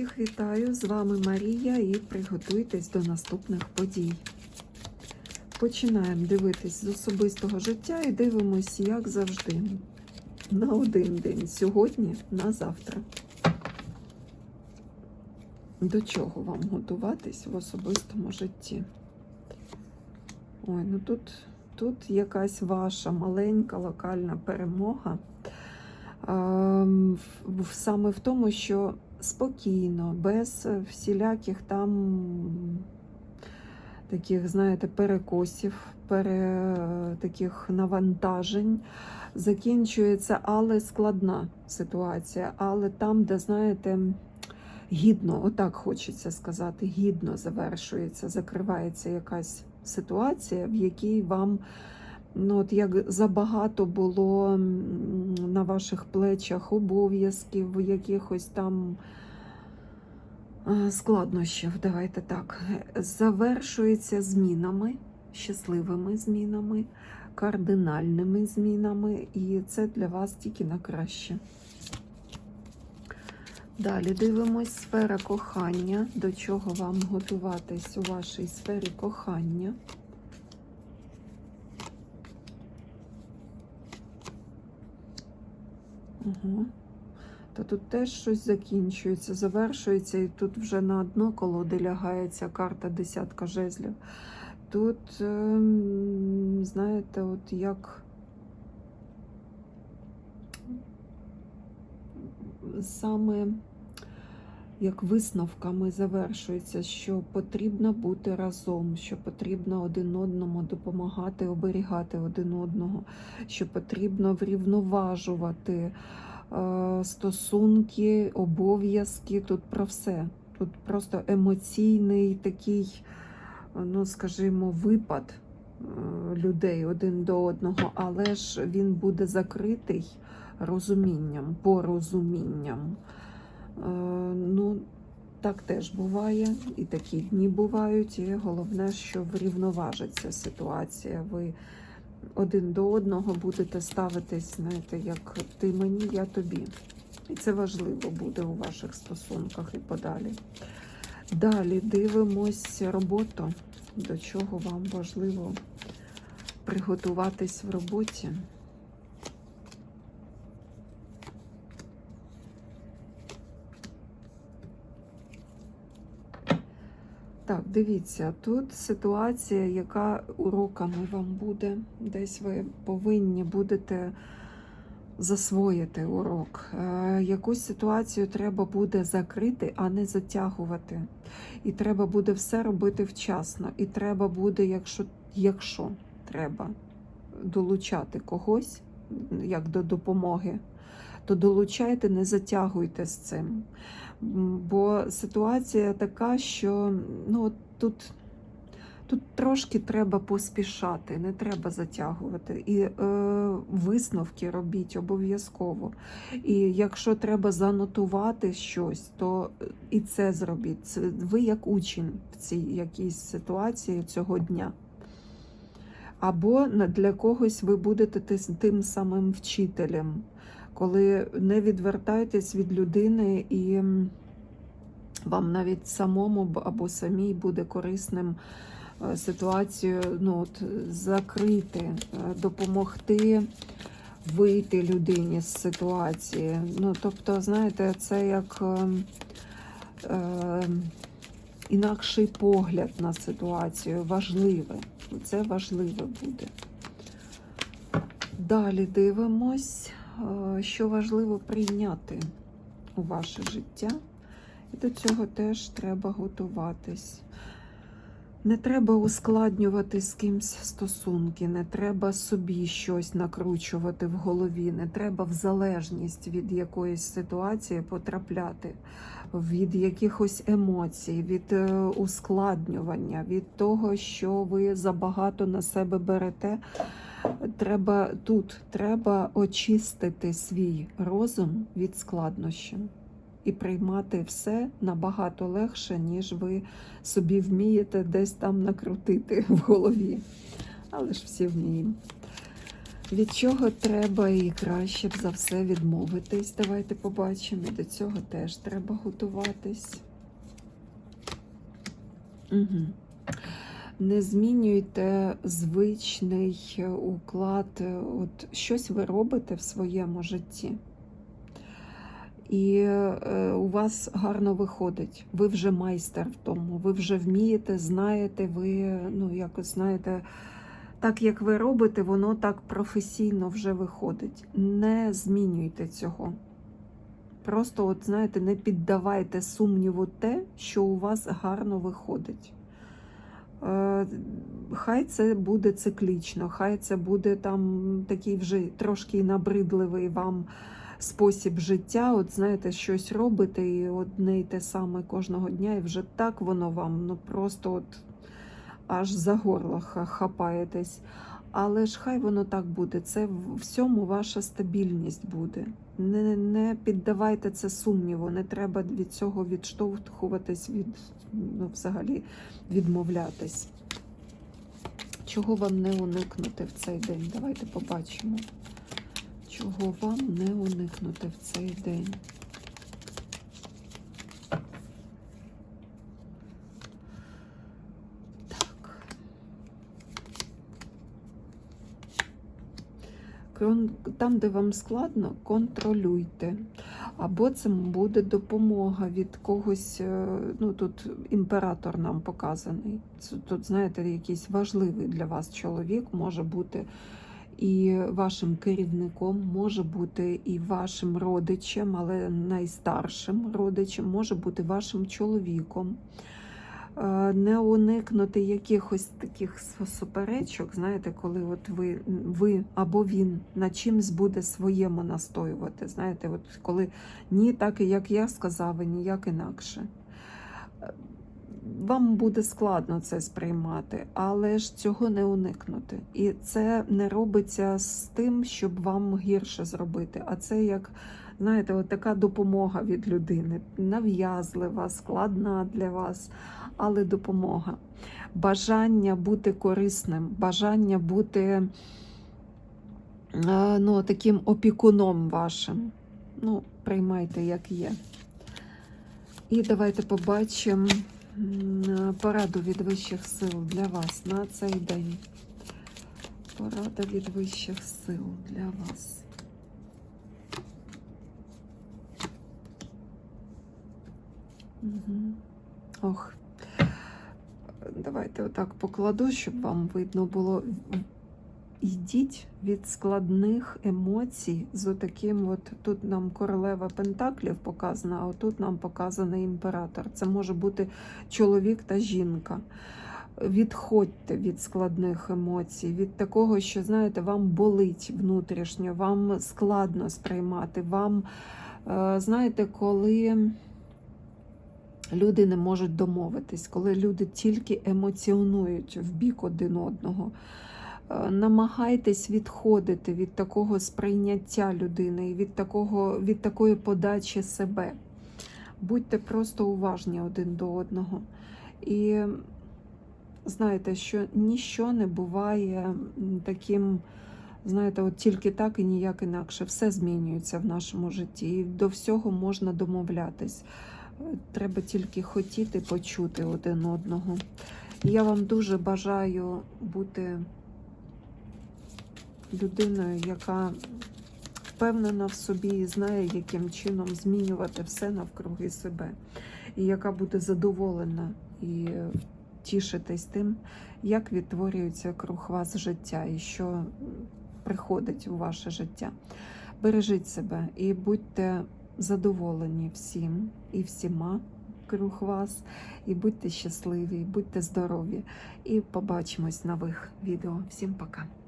Всіх вітаю! З вами Марія і приготуйтесь до наступних подій. Починаємо дивитись з особистого життя і дивимось, як завжди, на один день сьогодні, на завтра. До чого вам готуватись в особистому житті? Ой, ну тут, тут якась ваша маленька локальна перемога. Ем, Саме в тому, що спокійно, без всіляких там таких, знаєте, перекосів, пере, таких навантажень. Закінчується, але складна ситуація. Але там, де, знаєте, гідно, отак хочеться сказати, гідно завершується, закривається якась ситуація, в якій вам. Ну, от як забагато було на ваших плечах обов'язків, якихось там е, складнощів, давайте так, завершується змінами, щасливими змінами, кардинальними змінами, і це для вас тільки на краще. Далі дивимось сфера кохання, до чого вам готуватись у вашій сфері кохання. Угу. Та тут теж щось закінчується, завершується, і тут вже на дно колоди лягається карта десятка жезлів. Тут, ем, знаєте, от як саме як висновками завершується, що потрібно бути разом, що потрібно один одному допомагати, оберігати один одного, що потрібно врівноважувати е, стосунки, обов'язки. Тут про все. Тут просто емоційний такий, ну скажімо, випад е, людей один до одного, але ж він буде закритий розумінням, порозумінням. Е, Ну, так теж буває, і такі дні бувають. І головне, що врівноважиться ситуація. Ви один до одного будете ставитись, знаєте, як ти мені, я тобі. І це важливо буде у ваших стосунках і подалі. Далі дивимось роботу, до чого вам важливо приготуватись в роботі. Так, дивіться, тут ситуація, яка уроками вам буде. Десь ви повинні будете засвоїти урок. Е, якусь ситуацію треба буде закрити, а не затягувати. І треба буде все робити вчасно. І треба буде, якщо, якщо треба долучати когось як до допомоги, то долучайте, не затягуйте з цим. Бо ситуація така, що ну, тут, тут трошки треба поспішати, не треба затягувати. І е, висновки робіть обов'язково. І якщо треба занотувати щось, то і це зробіть. Це ви як учень в цій якійсь ситуації цього дня. Або для когось ви будете тим самим вчителем, коли не відвертайтесь від людини і вам навіть самому або самій буде корисним е, ситуацію ну, от, закрити, е, допомогти вийти людині з ситуації. Ну, тобто, знаєте, це як е, е, інакший погляд на ситуацію, важливе. Це важливе буде. Далі дивимось, що важливо прийняти у ваше життя. І до цього теж треба готуватись. Не треба ускладнювати з кимсь стосунки, не треба собі щось накручувати в голові, не треба в залежність від якоїсь ситуації потрапляти, від якихось емоцій, від е, ускладнювання, від того, що ви забагато на себе берете. Треба тут треба очистити свій розум від складнощів і приймати все набагато легше, ніж ви собі вмієте десь там накрутити в голові. Але ж всі вміємо. Від чого треба і краще б за все відмовитись? Давайте побачимо. До цього теж треба готуватись. Угу. Не змінюйте звичний уклад. От щось ви робите в своєму житті. І е, у вас гарно виходить. Ви вже майстер в тому, ви вже вмієте, знаєте, ви ну, якось знаєте, так як ви робите, воно так професійно вже виходить. Не змінюйте цього. Просто, от знаєте, не піддавайте сумніву те, що у вас гарно виходить. Е, Хай це буде циклічно, хай це буде там такий вже трошки набридливий вам спосіб життя. От знаєте, щось робите і одне й те саме кожного дня, і вже так воно вам ну просто от аж за горло хапаєтесь. Але ж хай воно так буде. Це всьому ваша стабільність буде. Не, не піддавайте це сумніву, не треба від цього відштовхуватись, від ну, взагалі відмовлятись. Чого вам не уникнути в цей день? Давайте побачимо. Чого вам не уникнути в цей день? Так. Там, де вам складно, контролюйте. Або це буде допомога від когось. е, Ну тут імператор нам показаний. Тут, знаєте, якийсь важливий для вас чоловік може бути і вашим керівником, може бути і вашим родичем, але найстаршим родичем, може бути вашим чоловіком. Е, Не уникнути якихось таких суперечок, знаєте, коли от ви, ви або він на чимсь буде своєму настоювати. Знаєте, от коли ні, так і як я сказав, і ніяк інакше. Вам буде складно це сприймати, але ж цього не уникнути. І це не робиться з тим, щоб вам гірше зробити. А це як, знаєте, от така допомога від людини, нав'язлива, складна для вас, але допомога. Бажання бути корисним, бажання бути е, ну, таким опікуном вашим. Ну, приймайте, як є. І давайте побачимо пораду від вищих сил для вас на цей день. Порада від вищих сил для вас. Угу. Ох. Давайте отак покладу, щоб вам видно було. Йдіть від складних емоцій з отаким, от тут нам королева Пентаклів показана, а тут нам показаний імператор. Це може бути чоловік та жінка. Відходьте від складних емоцій, від такого, що, знаєте, вам болить внутрішньо, вам складно сприймати. Вам, е, знаєте, коли люди не можуть домовитись, коли люди тільки емоціонують в бік один одного. Е, Намагайтесь відходити від такого сприйняття людини від, такого, від такої подачі себе. Будьте просто уважні один до одного. І знаєте, що ніщо не буває таким, знаєте, от тільки так і ніяк інакше. Все змінюється в нашому житті. І до всього можна домовлятись. Е, Треба тільки хотіти почути один одного. Я вам дуже бажаю бути людиною, яка впевнена в собі і знає, яким чином змінювати все навкруги себе, і яка буде задоволена і тішитись тим, як відтворюється круг вас життя і що приходить у ваше життя. Бережіть себе і будьте задоволені всім і всіма круг вас, і будьте щасливі, і будьте здорові. І побачимось нових відео. Всім пока!